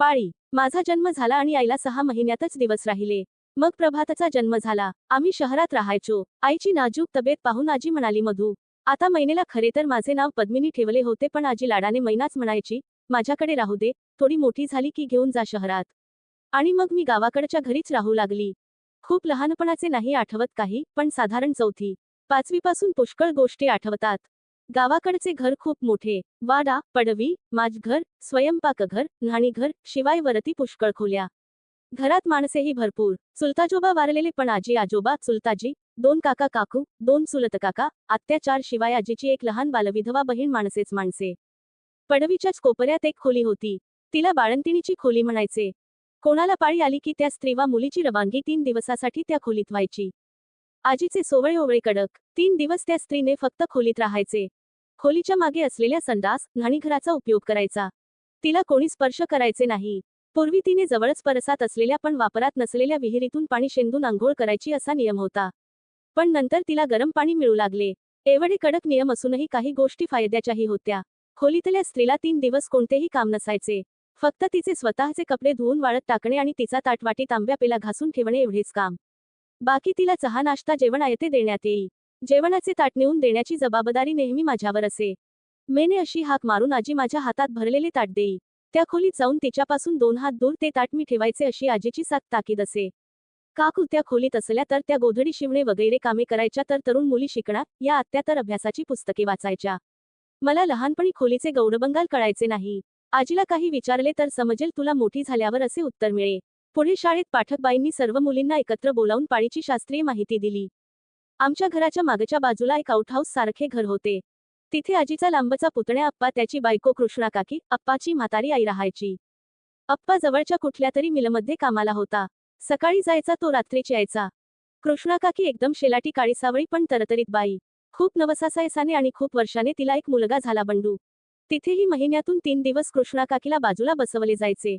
पाळी. माझा जन्म झाला आणि आईला सहा महिन्यातच दिवस राहिले. मग प्रभाताचा जन्म झाला. आम्ही शहरात राहायचो. आईची नाजूक तब्येत पाहून आजी म्हणाली मधू आता मैनेला खरे तर माझे नाव पद्मिनी ठेवले होते पण आजी लाडाने मैनाच म्हणायची माझ्याकडे राहू दे. थोडी मोठी झाली की घेऊन जा शहरात. आणि मग मी गावाकडच्या घरीच राहू लागली. खूप लहानपणाचे नाही आठवत काही पण साधारण चौथी पाचवीपासून पुष्कळ गोष्टी आठवतात. गावाकडचे घर खूप मोठे. वाडा पडवी माझघर स्वयंपाकघर न्हाणीघर शिवाय वरती पुष्कळ खोल्या. घरात माणसेही भरपूर. चुलताजोबा वारलेले पण आजी आजोबा चुलताजी दोन काका काकू दोन चुलत काका अत्याचार शिवाय आजीची एक लहान बालविधवा बहीण माणसेच माणसे. पडवीच्याच कोपऱ्यात एक खोली होती. तिला बाळंतिणीची खोली म्हणायचे. कोणाला पाळी आली की त्या स्त्री वा मुलीची रवानगी तीन दिवसासाठी त्या खोलीत व्हायची. आजीचे सोवळे ओवळे कडक. तीन दिवस त्या स्त्रीने फक्त खोलीत राहायचे. खोलीच्या मागे असलेल्या संडास घाणीघराचा उपयोग करायचा. तिला कोणी स्पर्श करायचे नाही. पूर्वी तिने जवळच परसात असलेल्या पण वापरात नसलेल्या विहिरीतून पाणी शेंदून आंघोळ करायची असा नियम होता. पण नंतर तिला गरम पाणी मिळू लागले. एवढे कडक नियम असूनही काही गोष्टी फायद्याच्याही होत्या. खोलीतल्या स्त्रीला तीन दिवस कोणतेही काम नसायचे. फक्त तिचे स्वतःचे कपडे धुवून वाळत टाकणे आणि तिचा ताटवाटी तांब्या पेला घासून ठेवणे एवढेच काम. बाकी तिला चहा नाश्ता जेवण आयते देण्यात येई जेवणाचे ताट नेऊन देण्याची जबाबदारी नेहमी माझ्यावर असे. मेने अशी हाक मारून आजी माझ्या हातात भरलेले ताट देई. त्या खोलीत जाऊन तिच्यापासून दोन हात दूर ते ताट मी ठेवायचे अशी आजीची सात ताकीद असे. काकू त्या खोलीत असल्या तर त्या गोधडी शिवणे वगैरे कामे करायच्या तर तरुण मुली शिकणार या आत्या तर अभ्यासाची पुस्तके वाचायच्या. मला लहानपणी खोलीचे गौरबंगाल कळायचे नाही. आजीला काही विचारले तर समजेल तुला मोठी झाल्यावर असे उत्तर मिळे. पुढे शाळेत पाठकबाईंनी सर्व मुलींना एकत्र बोलावून पाळीची शास्त्रीय माहिती दिली. आमच्या घराच्या मागच्या बाजूला एक आउटहाऊस सारखे घर होते. तिथे आजीचा लांबचा पुतण्या अप्पा त्याची बायको कृष्णा काकी अप्पाची म्हातारी आई राहायची. अप्पा जवळच्या कुठल्या तरी मिलमध्ये कामाला होता. सकाळी जायचा तो रात्रीची यायचा. कृष्णा काकी एकदम शेलाटी काळीसावळी पण तरतरीत बाई. खूप नवसासायसाने आणि खूप वर्षाने तिला एक मुलगा झाला बंडू. तिथेही महिन्यातून तीन दिवस कृष्णा काकीला बाजूला बसवले जायचे.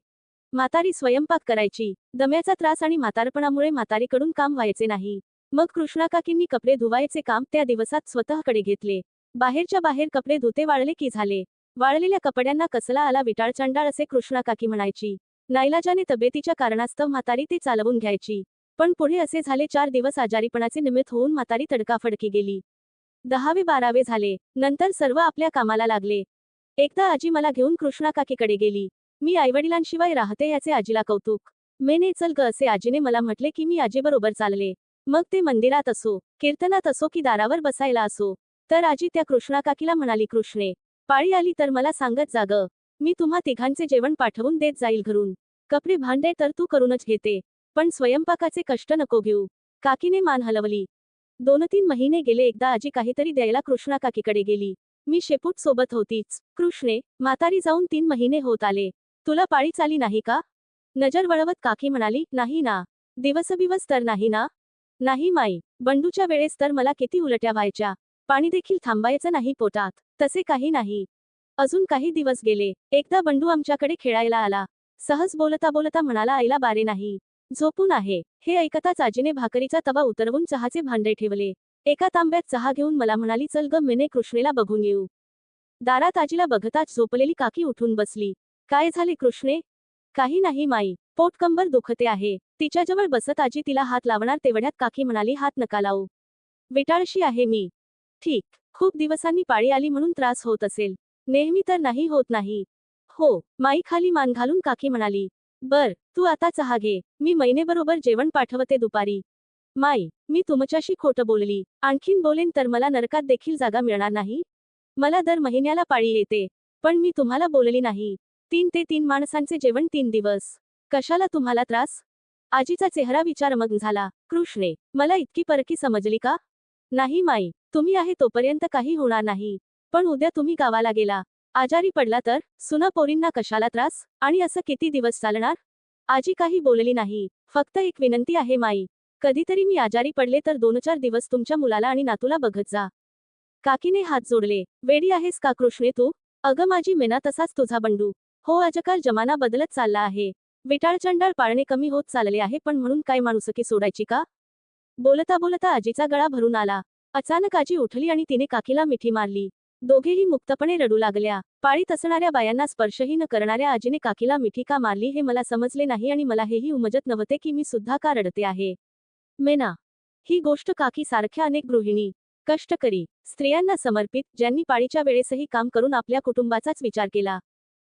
म्हातारी स्वयंपाक करायची. दम्याचा त्रास आणि म्हातारपणामुळे म्हातारीकडून काम व्हायचे नाही. मग कृष्णाकाकींनी कपडे धुवायचे काम त्या दिवसात स्वतःकडे घेतले. बाहेरच्या बाहेर कपडे धुते वाळले की झाले. वाळलेल्या कपड्यांना कसला आला विटाळचंडाळ असे कृष्णाकाकी म्हणायची. नाईलाजाने तब्येतीच्या कारणास्तव म्हातारी ते चालवून घ्यायची. पण पुढे असे झाले चार दिवस आजारीपणाचे निमित्त होऊन म्हातारी तडकाफडकी गेली. दहावे बारावे झाले. नंतर सर्व आपल्या कामाला लागले. एकदा आजी मला घेऊन कृष्णाकाकीकडे गेली. मी आईवडिलांशिवाय राहते याचे आजीला कौतुक. मेने चल ग असे आजीने मला म्हटले की मी आजीबरोबर चालले. मग ते मंदिरात असो कीर्तनात असो की दारावर बसायला असो. तर आजी त्या कृष्णाकाकीला म्हणाली कृष्णे पाळी आली तर मला सांगत जाग मी तुम्हा तिघांचे जेवण पाठवून देत जाईल घरून. कपडे भांडे तर तू करूनच घेते. पण स्वयंपाकाचे कष्ट नको घेऊ. काकीने मान हलवली. दोन तीन महिने गेले एकदा आजी काहीतरी द्यायला कृष्णा काकीकडे गेली. मी शेपूट सोबत होतीच. कृष्णे म्हातारी जाऊन तीन महिने होत आले. तुला पाळीच आली नाही का? नजर वळवत काकी म्हणाली नाही ना. दिवसबिवस तर नाही ना? नाही माई बंडूच्या वेळेस तर मला किती उलट्या व्हायच्या. पाणी देखील थांबायचं नाही पोटात तसे काही नाही. अजून काही दिवस गेले एकदा बंडू आमच्याकडे खेळायला आला. सहज बोलता बोलता म्हणाला आईला बारे नाही. झोपून आहे. हे ऐकताच आजीने भाकरीचा तवा उतरवून चहाचे भांडे ठेवले. एका तांब्यात चहा घेऊन मला म्हणाली चल ग मिने कृष्णेला बघून येऊ. दारात आजीला बघताच झोपलेली काकी उठून बसली. काय झाले कृष्णे? काही नाही माई. पोटकंबर दुखते आहे. तिच्याजवळ बसत आजी तिला हात लावणार तेवढ्यात काकी म्हणाली हात नका लावू. विटाळशी आहे मी. ठीक. खूप दिवसांनी पाळी आली म्हणून त्रास होत असेल. नेहमी तर नाही होत नाही. हो. माई खाली मान घालून काकी म्हणाली बर तू आता चहा घे. मी महिनेबरोबर जेवण पाठवते दुपारी. माई मी तुमच्याशी खोटं बोलली. आणखीन बोलेन तर मला नरकात देखील जागा मिळणार नाही? मला दर महिन्याला पाळी येते. पण मी तुम्हाला बोलली नाही. तीन ते तीन माणसांचे जेवण तीन दिवस. कशाला तुम्हाला त्रास? आजीचा चेहरा विचारमग्न झाला. कृष्णे मला इतकी परकी समजली का? नाही माई तुम्ही आहे तोपर्यंत काही होणार नाही. पण उद्या तुम्ही गावाला गेला. आजारी पडला तर सुना पोरींना कशाला त्रास? आणि असं किती दिवस चालणार? आजी काही बोलली नाही. फक्त एक विनंती आहे माई. कधीतरी मी आजारी पडले तर दोन चार दिवस तुमच्या मुलाला आणि नातूला बघत जा. काकीने हात जोडले. वेडी आहेस का कृष्णे तू? अगं माझी मेना तसाच तुझा बंडू. हो आजकाल जमाना बदलत चालला आहे. विटाळचंडाळ पाळणे कमी होत चालले आहे पण म्हणून काय माणुसकी सोडायची का? बोलता बोलता आजीचा गळा भरून आला. अचानक आजी उठली आणि तिने काकीला मिठी मारली. दोघेही मुक्तपणे रडू लागल्या. पाळीत असणाऱ्या बायांना स्पर्शही न करणाऱ्या आजीने काकीला मिठी का मारली हे मला समजले नाही आणि मला हेही उमजत नव्हते की मी सुद्धा का रडते आहे. मेना ही गोष्ट काकी सारख्या अनेक गृहिणी कष्टकरी स्त्रियांना समर्पित ज्यांनी पाळीच्या वेळेसही काम करून आपल्या कुटुंबाचाच विचार केला.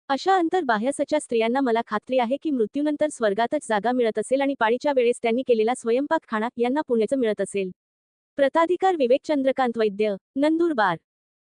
अशा अंतर्बाह्यसच्या स्त्रियांना मला खात्री आहे की मृत्यूनंतर स्वर्गातच जागा मिळत असेल आणि पाळीच्या वेळेस त्यांनी केलेला स्वयंपाक खाणा यांना पुण्याचं मिळत असेल. प्रताधिकार विवेक चंद्रकांत वैद्य नंदुरबार.